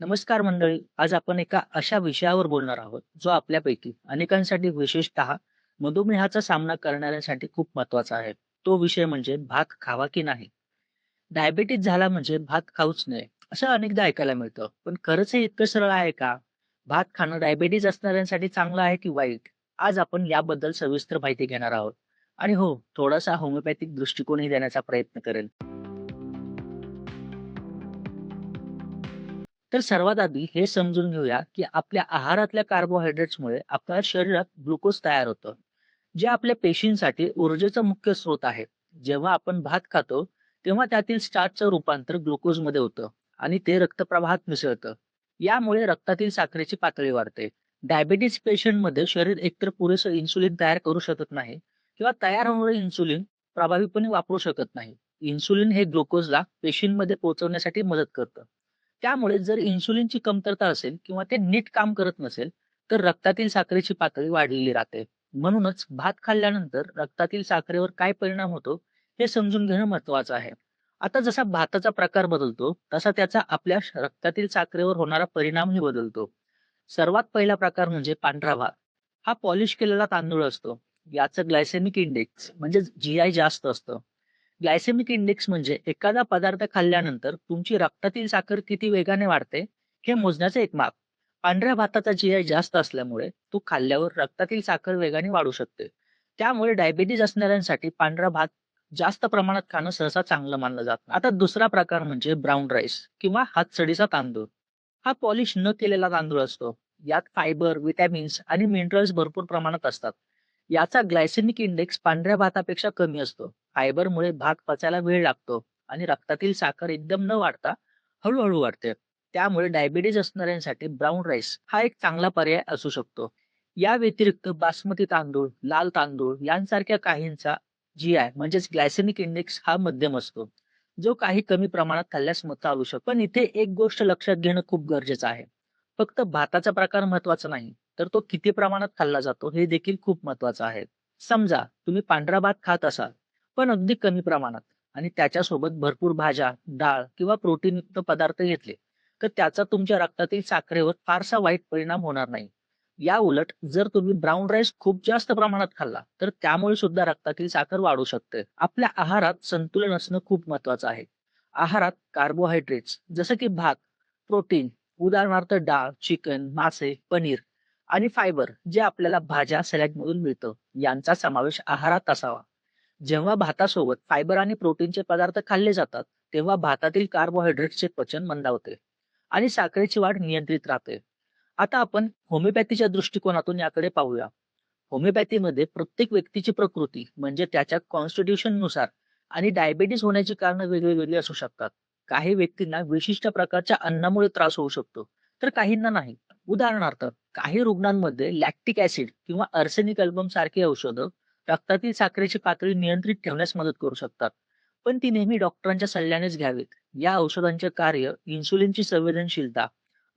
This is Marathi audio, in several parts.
नमस्कार मंडळी. आज आपण एका अशा विषयावर बोलणार आहोत, जो आपल्यापैकी अनेकांसाठी विशेषतः मधुमेहाचा सामना करणाऱ्यांसाठी खूप महत्त्वाचा आहे. तो विषय म्हणजे भात खावा की नाही? डायबिटीज झाला म्हणजे भात खाऊच नये, असं अनेकदा ऐकायला मिळतं. पण खरंच हे इतकं सरळ आहे का? भात खाणं डायबिटीज असणाऱ्यांसाठी चांगलं आहे की वाईट? आज आपण याबद्दल सविस्तर माहिती घेणार आहोत. आणि हो, थोडासा होमिओपॅथिक दृष्टिकोनही देण्याचा प्रयत्न करेल. तर सर्वात आधी हे समजून घेऊया, की आपल्या आहारातल्या कार्बोहायड्रेट्समुळे आपल्या शरीरात ग्लुकोज तयार होतं, जे आपल्या पेशींसाठी ऊर्जेचा मुख्य स्रोत आहे. जेव्हा आपण भात खातो, तेव्हा त्यातील स्टार्चचं रूपांतर ग्लुकोजमध्ये होतं आणि ते रक्तप्रवाहात मिसळतं. यामुळे रक्तातील साखरेची पातळी वाढते. डायबिटीज पेशंटमध्ये शरीर एकतर पुरेसं इन्सुलिन तयार करू शकत नाही किंवा तयार होणारे इन्सुलिन प्रभावीपणे वापरू शकत नाही. इन्सुलिन हे ग्लुकोजला पेशींमध्ये पोहोचवण्यासाठी मदत करतं. त्यामुळे जर इन्सुलिनची कमतरता असेल किंवा ते नीट काम करत नसेल, तर रक्तातील साखरेची पातळी वाढलेली राहते. म्हणूनच भात खाल्ल्यानंतर रक्तातील साखरेवर काय परिणाम होतो, हे समजून घेणं महत्वाचं आहे. आता जसा भाताचा प्रकार बदलतो, तसा त्याचा आपल्या रक्तातील साखरेवर होणारा परिणामही बदलतो. सर्वात पहिला प्रकार म्हणजे पांढरा भात. हा पॉलिश केलेला तांदूळ असतो. याचं ग्लायसेमिक इंडेक्स म्हणजे जी-आय जास्त असतं. ग्लायसेमिक इंडेक्स म्हणजे एखादा पदार्थ खाल्ल्यानंतर तुमची रक्तातील साखर किती वेगाने वाढते, हे मोजण्याचे एक माप. पांढऱ्या भाताचा जी-आय जास्त असल्यामुळे तो खाल्ल्यावर रक्तातील साखर वेगाने वाढू शकते. त्यामुळे डायबिटीज असणाऱ्यांसाठी पांढरा भात जास्त प्रमाणात खाणं सहसा चांगलं मानलं जातं. आता दुसरा प्रकार म्हणजे ब्राउन राईस किंवा हातसडीचा तांदूळ. हा पॉलिश न केलेला तांदूळ असतो. यात फायबर, व्हिटॅमिन्स आणि मिनरल्स भरपूर प्रमाणात असतात. याचा ग्लायसेमिक इंडेक्स पांढऱ्या भातापेक्षा कमी असतो. फायबरमुळे भात पचायला वेळ लागतो आणि रक्तातील साखर एकदम न वाढता हळूहळू वाढते. त्यामुळे डायबिटीज असणाऱ्यांसाठी ब्राऊन राईस हा एक चांगला पर्याय असू शकतो. या व्यतिरिक्त बासमती तांदूळ, लाल तांदूळ यांसारख्या काहींचा जी-आय म्हणजेच ग्लायसेमिक इंडेक्स हा मध्यम असतो, जो काही कमी प्रमाणात खाल्ल्यास मत आलू शकतो. पण इथे एक गोष्ट लक्षात घेणं खूप गरजेचं आहे. फक्त भाताचा प्रकार महत्त्वाचा नाही, तर तो किती प्रमाणात खाल्ला जातो हे देखील खूप महत्वाचं आहे. समजा तुम्ही पांढरा भात खात असाल, पण अगदी कमी प्रमाणात आणि त्याच्यासोबत भरपूर भाज्या, डाळ किंवा प्रोटीनयुक्त पदार्थ घेतले, तर त्याचा तुमच्या रक्तातील साखरेवर फारसा वाईट परिणाम होणार नाही. याउलट जर तुम्ही ब्राऊन राईस खूप जास्त प्रमाणात खाल्ला, तर त्यामुळे सुद्धा रक्तातील साखर वाढू शकते. आपल्या आहारात संतुलन असणं खूप महत्त्वाचं आहे. आहारात कार्बोहायड्रेट्स जसं की भात, प्रोटीन उदाहरणार्थ डाळ, चिकन, मासे, पनीर आणि फायबर जे आपल्याला भाज्या, सॅलडमधून मिळतं, यांचा समावेश आहारात असावा. जेव्हा भातासोबत फायबर आणि प्रोटीनचे पदार्थ खाल्ले जातात, तेव्हा भातातील कार्बोहायड्रेटचे पचन मंदावते आणि साखरेची वाढ नियंत्रित राहते. आता आपण होमिओपॅथीच्या दृष्टिकोनातून याकडे पाहूया. होमिओपॅथीमध्ये प्रत्येक व्यक्तीची प्रकृती म्हणजे त्याच्या कॉन्स्टिट्युशननुसार आणि डायबेटीस होण्याची कारणं वेगळी असू शकतात. काही व्यक्तींना विशिष्ट प्रकारच्या अन्नामुळे त्रास होऊ शकतो, तर काहींना नाही. उदाहरणार्थ, काही रुग्णांमध्ये लॅक्टिक ऍसिड किंवा अर्सेनिक अल्बम सारखी औषधं रक्तातील साखरेची पातळी नियंत्रित ठेवण्यास मदत करू शकतात. पण ती नेहमी डॉक्टरांच्या सल्ल्यानेच घ्यावीत. या औषधांचे कार्य इन्सुलिनची संवेदनशीलता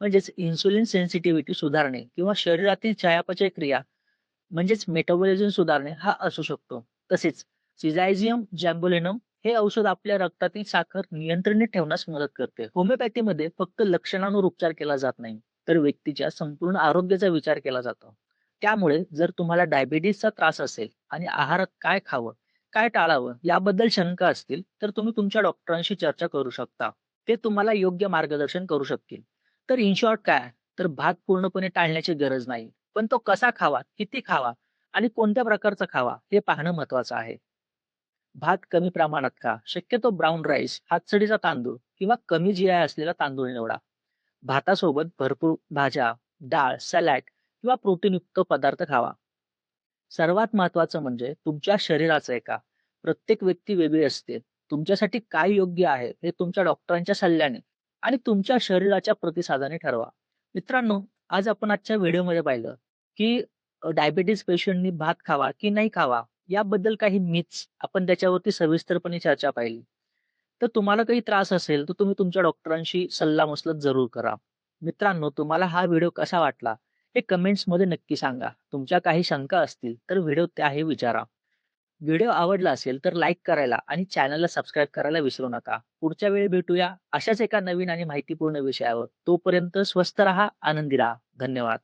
म्हणजेच इन्सुलिन सेन्सिटिव्हिटी सुधारणे किंवा शरीरातील चयापचय क्रिया म्हणजेच मेटाबॉलिझम सुधारणे हा असू शकतो. तसेच सिझायझियम जॅम्बोलेनम हे औषध आपल्या रक्तातील साखर नियंत्रणे ठेवण्यास मदत करते. होमिओपॅथीमध्ये फक्त लक्षणांवर उपचार केला जात नाही, तर व्यक्तीच्या संपूर्ण आरोग्याचा विचार केला जातो. त्यामुळे जर तुम्हाला डायबिटीजचा त्रास असेल आणि आहारात काय खावं, काय टाळावं याबद्दल शंका असतील, तर तुम्ही तुमच्या डॉक्टरांशी चर्चा करू शकता. ते तुम्हाला योग्य मार्गदर्शन करू शकतील. तर इन शॉर्ट काय, तर भात पूर्णपणे टाळण्याची गरज नाही. पण तो कसा खावा, किती खावा आणि कोणत्या प्रकारचा खावा हे पाहणं महत्वाचं आहे. भात कमी प्रमाणात खा. शक्यतो ब्राऊन राईस, हातसडीचा तांदूळ किंवा कमी जिराय असलेला तांदूळ निवडा. भातासोबत भरपूर भाज्या, डाळ, सॅलॅड किंवा प्रोटीनयुक्त पदार्थ खावा. सर्वात महत्वाचं म्हणजे तुमच्या शरीराचं एका प्रत्येक व्यक्ती वेगळी असते. तुमच्यासाठी काय योग्य आहे हे तुमच्या डॉक्टरांच्या सल्ल्याने आणि तुमच्या शरीराच्या प्रतिसादाने ठरवा. मित्रांनो, आज आपण आजच्या व्हिडिओमध्ये पाहिलं, की डायबेटीज पेशंटनी भात खावा की नाही खावा याबद्दल काही मिथ्स आपण त्याच्यावरती सविस्तरपणे चर्चा पाहिली. तर तुम्हाला काही त्रास असेल, तर तुम्ही तुमच्या डॉक्टरांशी सल्लामसलत जरूर करा. मित्रांनो, तुम्हाला हा व्हिडिओ कसा वाटला हे कमेंट्समध्ये नक्की सांगा. तुमच्या काही शंका असतील तर व्हिडिओ त्याही विचारा. व्हिडिओ आवडला असेल तर लाईक करायला आणि चॅनलला सबस्क्राईब करायला विसरू नका पुढच्या वेळी भेटूया अशाच एका नवीन आणि माहितीपूर्ण विषयावर तोपर्यंत स्वस्त राहा आनंदी राहा धन्यवाद